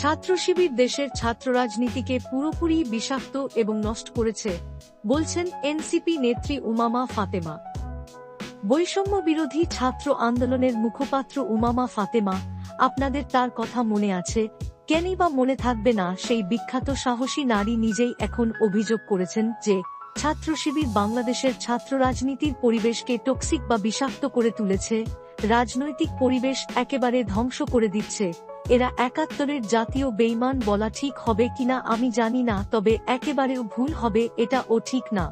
ছাত্র শিবির দেশের ছাত্র রাজনীতিকে পুরোপুরি বিষাক্ত এবং নষ্ট করেছে, বলছেন এনসিপি নেত্রী উমামা ফাতেমা। বৈষম্য বিরোধী ছাত্র আন্দোলনের মুখপাত্র উমামা ফাতেমা, আপনাদের তার কথা মনে আছে, কেনই বা মনে থাকবে না সেই বিখ্যাত সাহসী নারী নিজেই এখন অভিযোগ করেছেন যে ছাত্র শিবির বাংলাদেশের ছাত্র রাজনীতির পরিবেশকে টক্সিক বা বিষাক্ত করে তুলেছে, রাজনৈতিক পরিবেশ একেবারে ধ্বংস করে দিচ্ছে। এরা একাত্তরের জাতীয় বেইমান বলা ঠিক হবে কিনা আমি জানি না, তবে একেবারেও ভুল হবে এটা ও ঠিক না।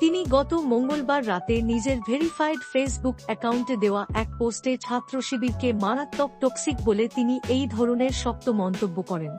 তিনি গত মঙ্গলবার রাতে নিজের ভেরিফাইড ফেসবুক অ্যাকাউন্টে দেওয়া এক পোস্টে ছাত্র শিবিরকে মারাত্মক টক্সিক বলে তিনি এই ধরনের শক্ত মন্তব্য করেন।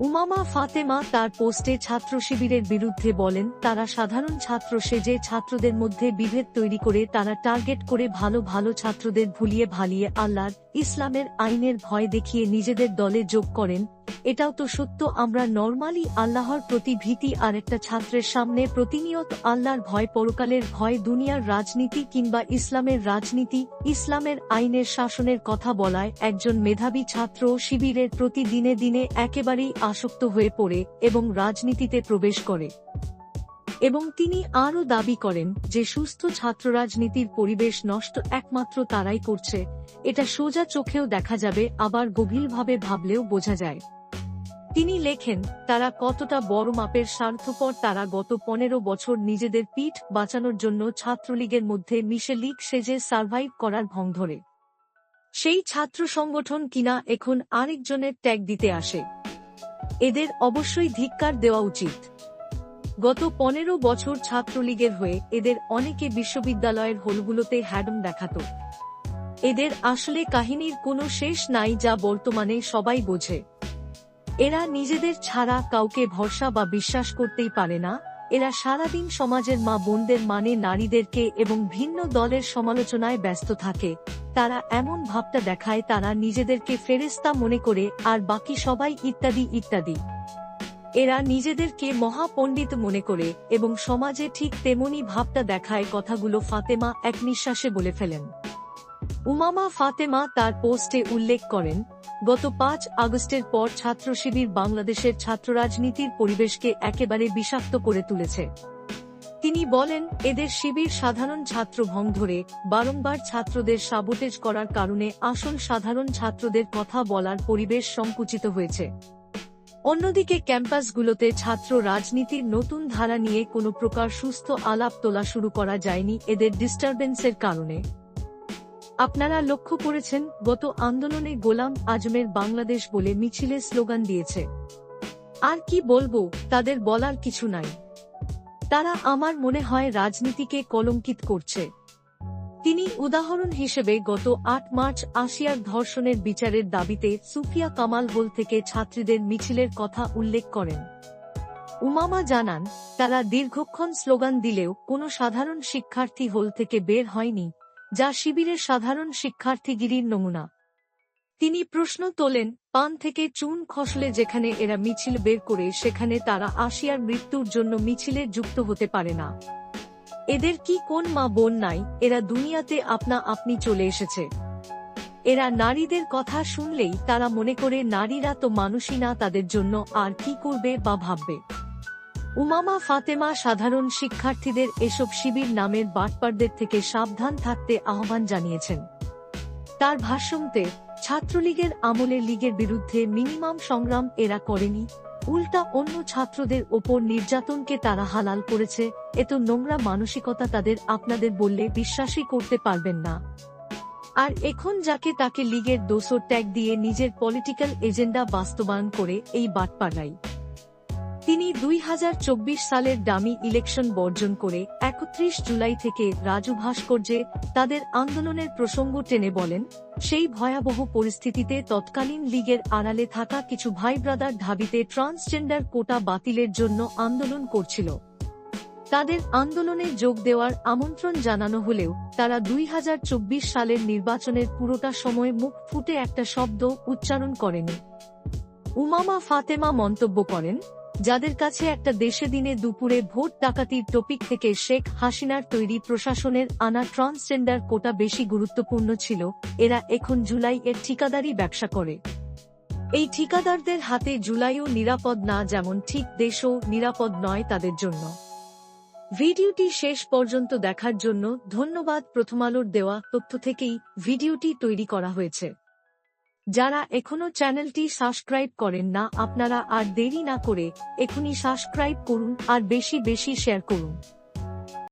উমামা ফাতেমা তার পোস্টে ছাত্র শিবিরের বিরুদ্ধে বলেন, তারা সাধারণ ছাত্র সেজে ছাত্রদের মধ্যে বিভেদ তৈরি করে তারা টার্গেট করে ভালো ভালো ছাত্রদের ভুলিয়ে ভালিয়ে আল্লাহর ইসলামের আইনের ভয় দেখিয়ে নিজেদের দলে যোগ করেন, এটাও তো সত্য। আমরা নর্মালি আল্লাহর প্রতি ভীতি আর একটা ছাত্রের সামনে প্রতিনিয়ত আল্লাহর ভয়, পরকালের ভয়, দুনিয়ার রাজনীতি কিংবা ইসলামের রাজনীতি, ইসলামের আইনের শাসনের কথা বলায় একজন মেধাবী ছাত্র শিবিরের প্রতি দিনে দিনে একেবারেই আসক্ত হয়ে পড়ে এবং রাজনীতিতে প্রবেশ করে। এবং তিনি আরও দাবি করেন যে সুস্থ ছাত্র রাজনীতির পরিবেশ নষ্ট একমাত্র তারাই করছে, এটা সোজা চোখেও দেখা যাবে, আবার গভীরভাবে ভাবলেও বোঝা যায়। তিনি লেখেন, তারা কতটা বড় মাপের স্বার্থপর, তারা গত পনেরো বছর নিজেদের পিঠ বাঁচানোর জন্য ছাত্রলীগের মধ্যে মিশে লীগ সেজে সার্ভাইভ করার ভং ধরে। সেই ছাত্র সংগঠন কিনা এখন আরেকজনের ট্যাগ দিতে আসে। এদের অবশ্যই ধিক্কার দেওয়া উচিত। গত পনেরো বছর ছাত্রলীগের হয়ে এদের অনেকে বিশ্ববিদ্যালয়ের হলগুলোতে হ্যাডম দেখাত। এদের আসলে কাহিনীর কোনো শেষ নাই যা বর্তমানে সবাই বোঝে। এরা নিজেদের ছাড়া কাউকে ভরসা বা বিশ্বাস করতেই পারে না। এরা সারাদিন সমাজের মা বোনদের মানে নারীদেরকে এবং ভিন্ন দলের সমালোচনায় ব্যস্ত থাকে। তারা এমন ভাবটা দেখায় তারা নিজেদেরকে ফেরেস্তা মনে করে, আর বাকি সবাই ইত্যাদি ইত্যাদি। এরা নিজেদেরকে মহাপণ্ডিত মনে করে এবং সমাজে ঠিক তেমনি ভাবটা দেখায় কথাগুলো ফাতেমা এক নিঃশ্বাসে বলে ফেলেন। উমামা ফাতেমা তার পোস্টে উল্লেখ করেন, গত পাঁচ আগস্টের পর ছাত্র শিবির বাংলাদেশের ছাত্র রাজনীতির পরিবেশকে একেবারে বিষাক্ত করে তুলেছে। তিনি বলেন, এদের শিবির সাধারণ ছাত্র ভং ধরে বারংবার ছাত্রদের সাবোটেজ করার কারণে আসল সাধারণ ছাত্রদের কথা বলার পরিবেশ সংকুচিত হয়েছে। অন্যদিকে ক্যাম্পাসগুলোতে ছাত্র রাজনীতির নতুন ধারা নিয়ে কোনো প্রকার সুস্থ আলাপ তোলা শুরু করা যায়নি এদের ডিস্টারবেন্সের কারণে। আপনারা লক্ষ্য করেছেন, গত আন্দোলনে গোলাম আজমের বাংলাদেশ বলে মিছিলে স্লোগান দিয়েছে। আর কি বলব, তাদের বলার কিছু নাই। তারা আমার মনে হয় রাজনীতিকে কলঙ্কিত করছে। তিনি উদাহরণ হিসেবে গত আট মার্চ আসিয়ার ধর্ষণের বিচারের দাবিতে সুফিয়া কামাল হোল থেকে ছাত্রীদের মিছিলের কথা উল্লেখ করেন। উমামা জানান, তারা দীর্ঘক্ষণ স্লোগান দিলেও কোনো সাধারণ শিক্ষার্থী হোল থেকে বের হয়নি, যা শিবিরের সাধারণ শিক্ষার্থীগিরির নমুনা। তিনি প্রশ্ন তোলেন, পান থেকে চুন খসলে যেখানে এরা মিছিল বের করে সেখানে তারা আসিয়ার মৃত্যুর জন্য মিছিলে যুক্ত হতে পারে না। এদের কি কোন মা বোন নাই, এরা দুনিয়াতে আপনা আপনি চলে এসেছে। এরা নারীদের কথা শুনলেই তারা মনে করে নারীরা তো মানুষই না তাদের জন্য আর কি করবে বা ভাববে। উমামা ফাতেমা সাধারণ শিক্ষার্থীদের এসব শিবির নামের বাটপারদের থেকে সাবধান থাকতে আহ্বান জানিয়েছেন। তার ভাষ্যমতে, ছাত্রলীগের আমলে লীগের বিরুদ্ধে মিনিমাম সংগ্রাম এরা করেনি উল্টা অন্য ছাত্রদের ওপর নির্যাতনকে তারা হালাল করেছে এত নোংরা মানসিকতা তাদের আপনাদের বললে বিশ্বাসই করতে পারবেন না। আর এখন যাকে তাকে লীগের দোসর ট্যাগ দিয়ে নিজের পলিটিক্যাল এজেন্ডা বাস্তবায়ন করে এই বাটপাড়াই তিনি দুই হাজার চব্বিশ সালের ডামি ইলেকশন বর্জন করে একত্রিশ জুলাই থেকে রাজু ভাস্কর্যে তাদের আন্দোলনের প্রসঙ্গ টেনে বলেন, সেই ভয়াবহ পরিস্থিতিতে তৎকালীন লীগের আড়ালে থাকা কিছু ভাই ব্রাদার ঢাবিতে ট্রান্সজেন্ডার কোটা বাতিলের জন্য আন্দোলন করছিল। তাদের আন্দোলনে যোগ দেওয়ার আমন্ত্রণ জানানো হলেও তারা দুই হাজার চব্বিশ সালের নির্বাচনের পুরোটা সময় মুখ ফুটে একটা শব্দ উচ্চারণ করেনি। উমামা ফাতেমা মন্তব্য করেন যাদের কাছে একটা দেশে দিনে দুপুরে ভোট ডাকাতির টপিক থেকে শেখ হাসিনার তৈরি প্রশাসনের আনা ট্রান্সজেন্ডার কোটা বেশি গুরুত্বপূর্ণ ছিল, এরা এখন জুলাই এর ঠিকাদারি ব্যবসা করে। এই ঠিকাদারদের হাতে জুলাইও নিরাপদ না যেমন ঠিক দেশও নিরাপদ নয় তাদের জন্য। ভিডিওটি শেষ পর্যন্ত দেখার জন্য ধন্যবাদ। প্রথমালোর দেওয়া তথ্য থেকেই ভিডিওটি তৈরি করা হয়েছে। যারা এখনও চ্যানেলটি সাবস্ক্রাইব করেন না, আপনারা আর দেরি না করে এখনই সাবস্ক্রাইব করুন আর বেশি বেশি শেয়ার করুন।